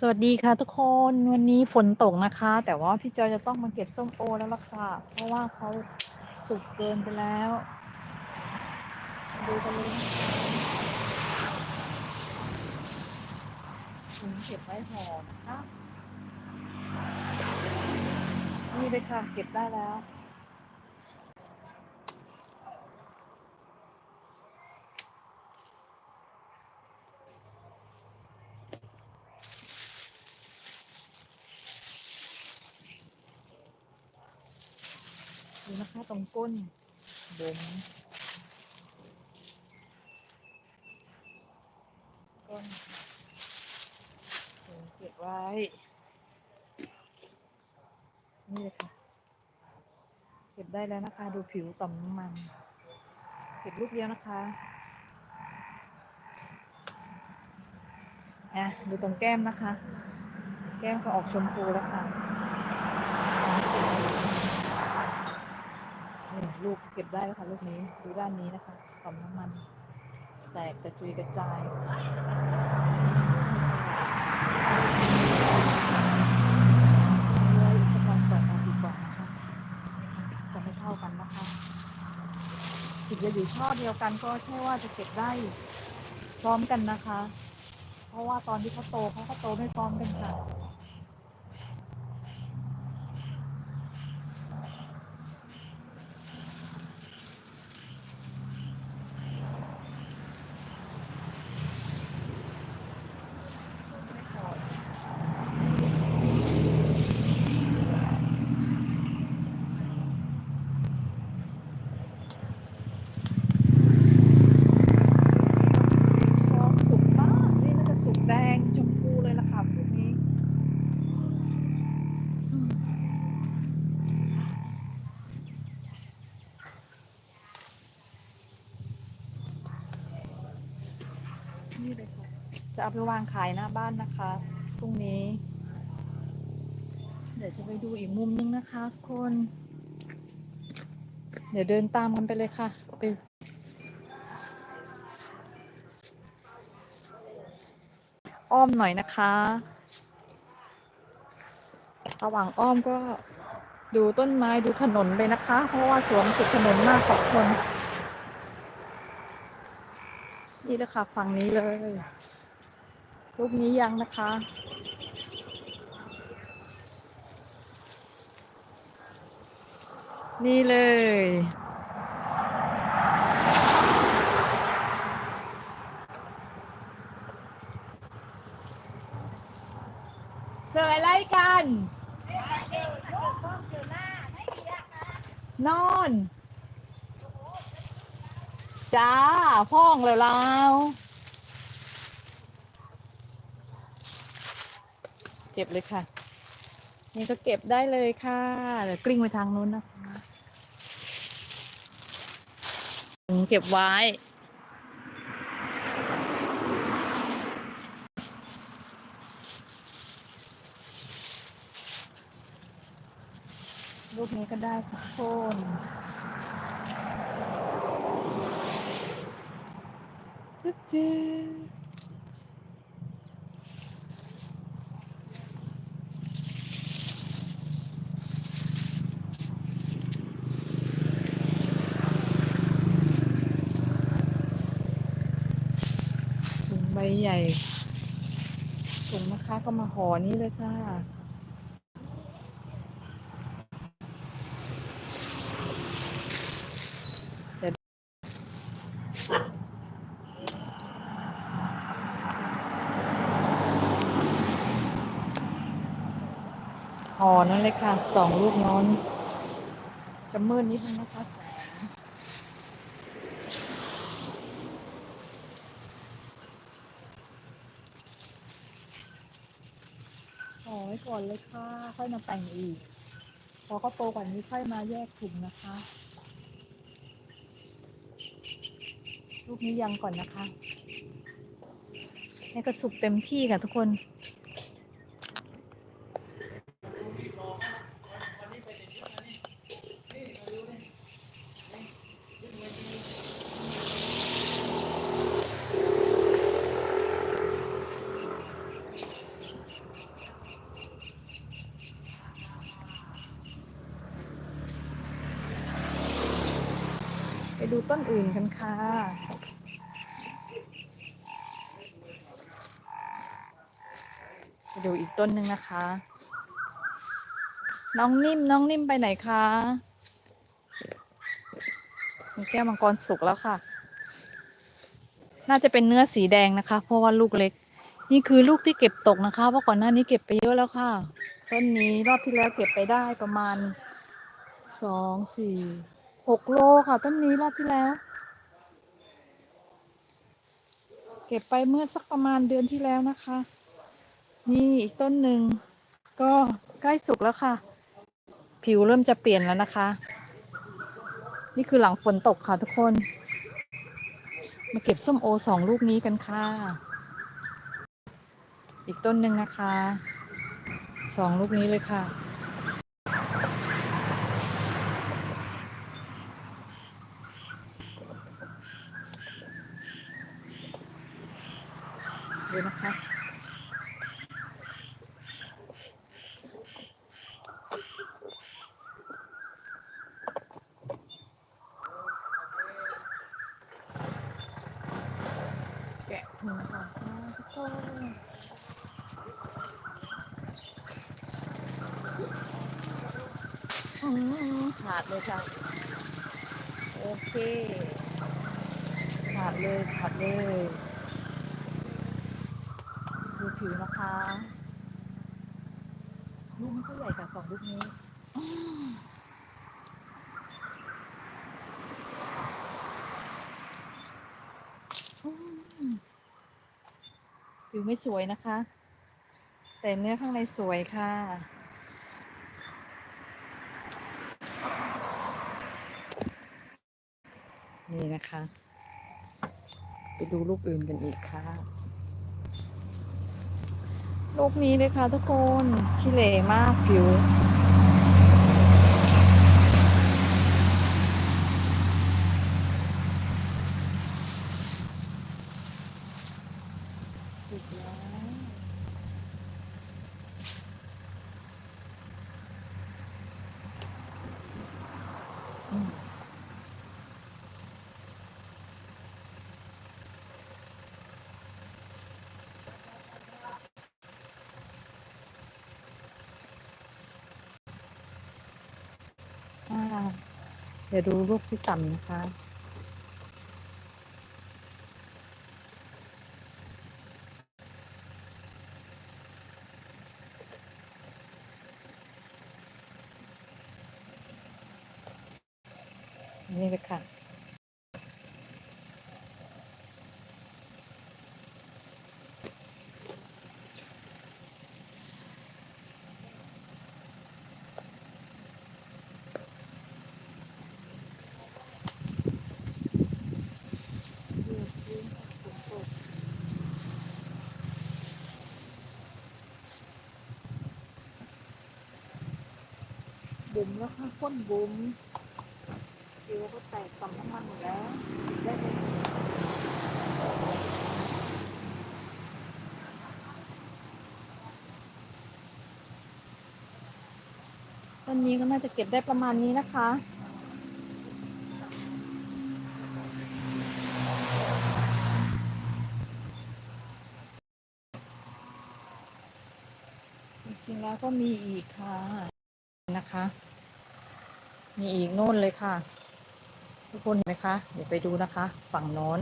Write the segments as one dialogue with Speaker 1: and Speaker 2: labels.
Speaker 1: สวัสดีค่ะทุกคนวันนี้ฝนตกนะคะ แต่ว่าพี่จอยจะต้องมาเก็บส้มโอแล้วล่ะค่ะ เพราะว่าเขาสุกเกินไปแล้ว ดูกันเลยนะคะถุงเก็บไว้ห่อนะคะนี่เลยค่ะเก็บได้แล้ว นะคะ ตรงก้นบ่มก้นเดี๋ยวเก็บไว้ นี่เลยค่ะ เก็บได้แล้วนะคะ ดูผิวต่อมน้ำมัน เก็บลูกเดียวนะคะอะดูตรงแก้มนะคะ แก้มก็ออกชมพูแล้วค่ะ นี่ลูกเก็บได้แล้วค่ะ ลูกนี้ดูด้านนี้นะคะต่อมน้ำมัน แตกกระจุยกระจายเหลืออีกสักวันสองวันดีกว่านะคะ จะไม่เท่ากันนะคะถึงจะอยู่ช่อเดียวกันก็ใช่ว่าจะเก็บได้พร้อมกันนะคะ เพราะว่าตอนที่เขาโตเขาก็โตไม่พร้อมกันค่ะ พร้อมสุกมาก นี่มันจะสุกแดงชมพูเลยล่ะค่ะพวกนี้อืมนี่เลยค่ะ จะเอาไปวางขายหน้าบ้านนะคะพรุ่งนี้ เดี๋ยวจะไปดูอีกมุมนึงนะคะทุกคน เดี๋ยวเดินตามกันไปเลยค่ะไปอ้อมหน่อยนะคะระหว่างอ้อมก็ดูต้นไม้ดูถนนไปนะคะ เพราะว่าสวมสุดถนนมากขอบคน นี่แหละค่ะฝั่งนี้เลย รูปนี้ยังนะคะ นี่เลย เสยอะไรกัน นอนจ้าพ่องแล้วเรา เก็บเลยค่ะ นี่ก็เก็บได้เลยค่ะเดี๋ยวกลิ้งไปทางนู้นนะคะเก็บไว้ รูปนี้ก็ได้ทุกคนจึ๊ดจึ๊ดถุงใบ ใหญ่ถุงนะคะก็มาห่อนี้เลยค่ะ ห่อนั่นเลยค่ะ สองลูกน้อน จะมืดนิดนึงนะคะแสงห่อไว้ ก่อนเลยค่ะ ค่อยมาแต่งอีก พอเขาโตกว่านี้ค่อยมาแยกถุงนะคะ ลูกนี้ยังก่อนนะคะ ให้กระสุกเต็มที่ค่ะทุกคนน ดูต้น อื่นกันค่ะ ไปดูอีกต้นหนึ่งนะคะ น้องนิ่มน้องนิ่มไปไหนคะ มีแก้วมังกรสุกแล้วค่ะ น่าจะเป็นเนื้อสีแดงนะคะ เพราะว่าลูกเล็ก นี่คือลูกที่เก็บตกนะคะ เพราะก่อนหน้านี้เก็บไปเยอะแล้วค่ะ ต้นนี้รอบที่แล้วเก็บไปได้ประมาณสองสี่หกโลค่ะต้นนี้รอบที่แล้ว เก็บไปเมื่อสักประมาณเดือนที่แล้วนะคะ นี่อีกต้นหนึ่งก็ใกล้สุกแล้วค่ะ ผิวเริ่มจะเปลี่ยนแล้วนะคะ นี่คือหลังฝนตกค่ะทุกคน มาเก็บส้มโอสองลูกนี้กันค่ะ อีกต้นหนึ่งนะคะสองลูกนี้เลยค่ะ ดูนะคะ แกะหัวก่อนนะทุกคนอืมขาดเลยค่ะ โอเค ขาดเลย ขาดเลย ดูผิวนะคะลูกมันก็ใหญ่กับสองลูกนี้ผิวไม่สวยนะคะ แต่เนื้อข้างในสวยค่ะนี่นะคะ ไปดูลูกอื่นกันอีกค่ะ ลูกนี้เลยค่ะทุกคนขี้เหร่มากผิว สุดแล้วอืมอ่า เดี๋ยวดูลูกที่ต่ำนะคะ นี่เลยค่ะ บุ๋มแล้วค่ะพ่นบุ๋มผิวก็แตกต่ำน้ำมันหมดแล้วได้เลยต้นนี้ก็น่าจะเก็บได้ประมาณนี้นะคะจริงๆแล้วก็มีอีกค่ะนะคะ มีอีกโน่นเลยค่ะ ทุกคนเห็นไหมคะ เดี๋ยวไปดูนะคะ ฝั่งโน้น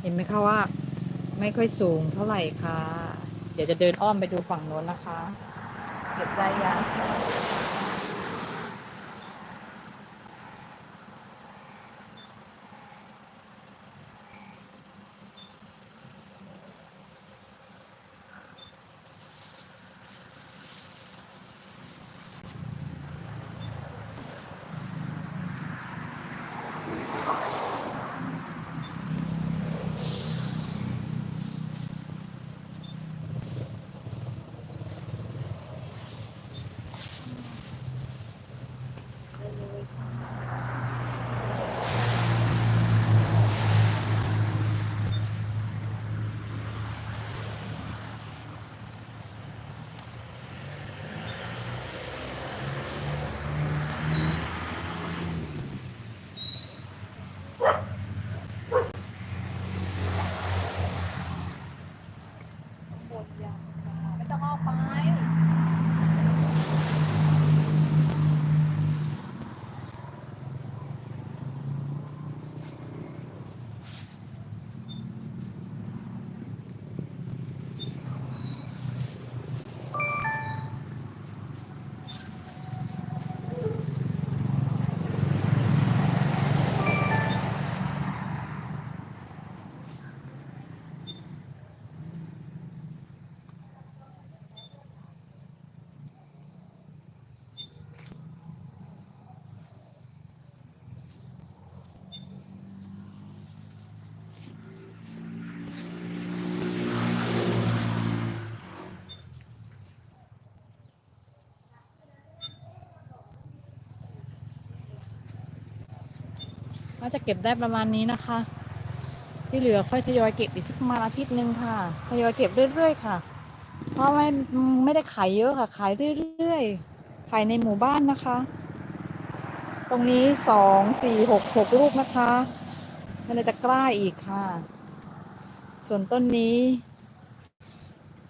Speaker 1: เห็นไหมคะว่า ไม่ค่อยสูงเท่าไหร่ค่ะ เดี๋ยวจะเดินอ้อมไปดูฝั่งโน้นนะคะ เก็บได้ยัง น่าจะเก็บได้ประมาณนี้นะคะ ที่เหลือค่อยทยอยเก็บอีกสักประมาณอาทิตย์หนึ่งค่ะทยอยเก็บเรื่อยๆค่ะ เพราะไม่ไม่ได้ขายเยอะค่ะ ขายเรื่อยๆขายในหมู่บ้านนะคะ ตรงนี้สองสี่หกหกลูกนะคะมันเลยจะกล้าอีกค่ะ ส่วนต้นนี้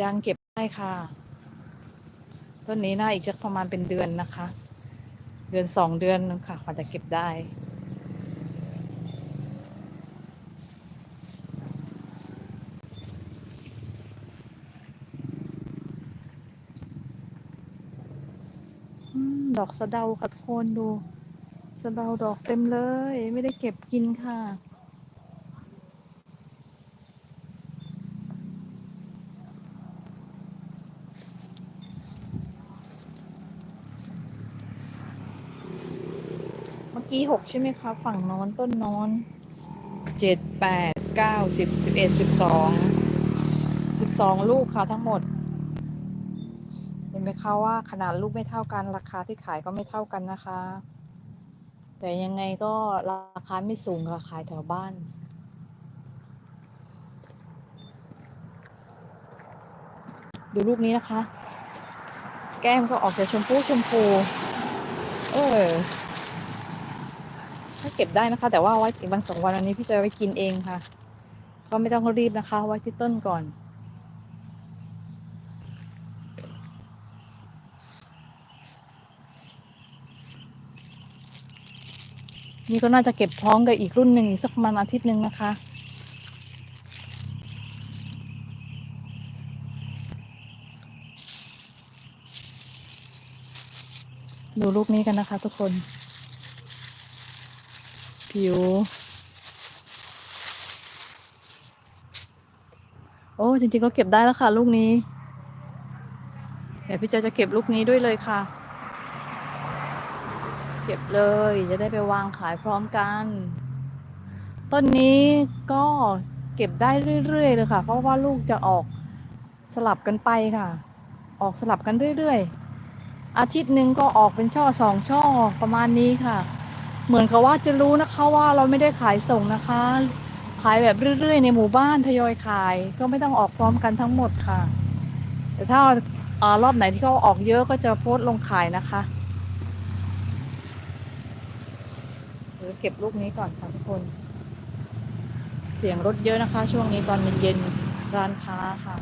Speaker 1: ยังเก็บได้ค่ะ ต้นนี้น่าอีกจะประมาณเป็นเดือนนะคะ เดือนสองเดือนนึงค่ะกว่าจะเก็บได้ ดอกสะเดาค่ะทุกคนดู สะเดาดอกเต็มเลย ไม่ได้เก็บกินค่ะเมื่อกี้หกใช่ไหมคะฝั่งนอนต้นนอนเจ็ดแปดเก้าสิบสิบเอ็ดสิบสองสิบสองลูกค่ะทั้งหมด ไหมคะว่าขนาดลูกไม่เท่ากัน ราคาที่ขายก็ไม่เท่ากันนะคะ แต่ยังไงก็ราคาไม่สูงค่ะขายแถวบ้านดูลูกนี้นะคะ แก้มก็ออกจากชมพูชมพู เออถ้าเก็บได้นะคะ แต่ว่าไว้อีกวันสองวันอันนี้พี่จะไว้กินเองค่ะ ก็ไม่ต้องรีบนะคะ ไว้ที่ต้นก่อน นี่ก็น่าจะเก็บพร้อมกับอีกรุ่นหนึ่งสักประมาณอาทิตย์หนึ่งนะคะ ดูลูกนี้กันนะคะทุกคน ผิว โอ้จริงๆก็เก็บได้แล้วค่ะ ลูกนี้ เดี๋ยวพี่เจจะเก็บลูกนี้ด้วยเลยค่ะ เก็บเลย จะได้ไปวางขายพร้อมกัน ต้นนี้ก็เก็บได้เรื่อยๆเลยค่ะ เพราะว่าลูกจะออกสลับกันไปค่ะ ออกสลับกันเรื่อยๆ อาทิตย์หนึ่งก็ออกเป็นช่อสองช่อประมาณนี้ค่ะ เหมือนกับว่าจะรู้นะคะว่าเราไม่ได้ขายส่งนะคะ ขายแบบเรื่อยๆ ในหมู่บ้านทยอยขาย ก็ไม่ต้องออกพร้อมกันทั้งหมดค่ะ แต่ถ้าอรอบไหนที่เขาออกเยอะก็จะโพสต์ลงขายนะคะ ดี๋ยวเก็บลูกนี้ก่อนค่ะทุกคน เสียงรถเยอะนะคะ ช่วงนี้ตอนเย็นๆร้านค้าค่ะ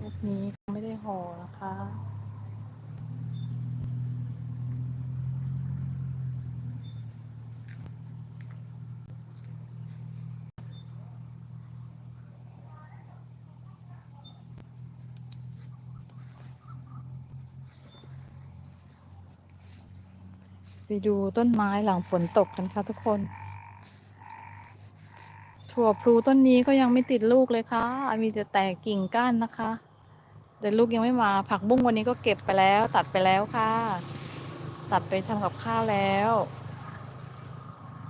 Speaker 1: ลูกนี้ไม่ได้ห่อนะคะ ไปดูต้นไม้หลังฝนตกกันค่ะทุกคน ถั่วพลูต้นนี้ก็ยังไม่ติดลูกเลยค่ะ มีแต่แตกกิ่งก้านนะคะ แต่ลูกยังไม่มาผักบุ้งวันนี้ก็เก็บไปแล้ว ตัดไปแล้วค่ะ ตัดไปทำกับข้าวแล้ว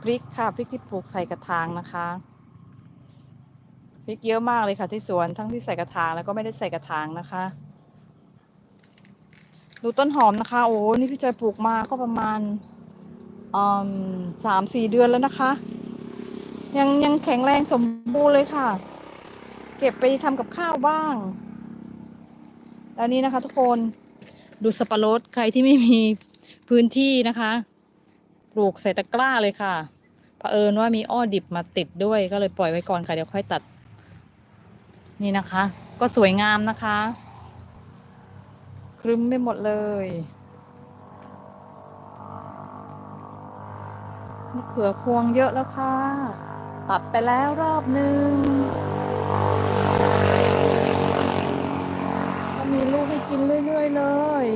Speaker 1: พริกค่ะพริกที่ปลูกใส่กระถางนะคะพริกเยอะมากเลยค่ะ ที่สวนทั้งที่ใส่กระถางแล้วก็ไม่ได้ใส่กระถางนะคะ ดูต้นหอมนะคะ โอ้นี่พี่จอยปลูกมาก็ประมาณสามสี่เดือนแล้วนะคะ ยังยังแข็งแรงสมบูรณ์เลยค่ะ เก็บไปทำกับข้าวบ้าง แล้วนี้นะคะ ทุกคนดูสับปะรดใครที่ไม่มีพื้นที่นะคะ ปลูกใส่ตะกร้าเลยค่ะเผอิญว่ามีอ้อดิบมาติดด้วยก็เลยปล่อยไว้ก่อนค่ะเดี๋ยวค่อยตัด นี่นะคะ ก็สวยงามนะคะ ครึ้มไปหมดเลยมะเขือพวงเยอะแล้วค่ะ ตัดไปแล้วรอบหนึ่งก็มีลู กินเรื่อยๆเลย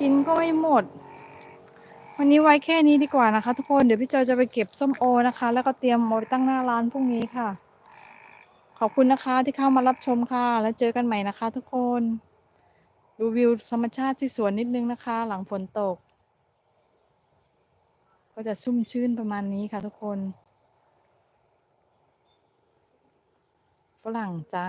Speaker 1: กินก็ไม่หมด วันนี้ไว้แค่นี้ดีกว่านะคะ ทุกคน เดี๋ยวพี่จอยจะไปเก็บส้มโอนะคะ แล้วก็เตรียมเอาไปตั้งหน้าร้านพรุ่งนี้ค่ะขขอบคุณนะคะที่เข้ามารับชมค่ะ แล้วเจอกันใหม่นะคะ ทุกคน ดูวิวธรรมชาติที่สวนนิดนึงนะคะ หลังฝนตก ก็จะชุ่มชื่นประมาณนี้ค่ะ ทุกคนฝรั่งจ้า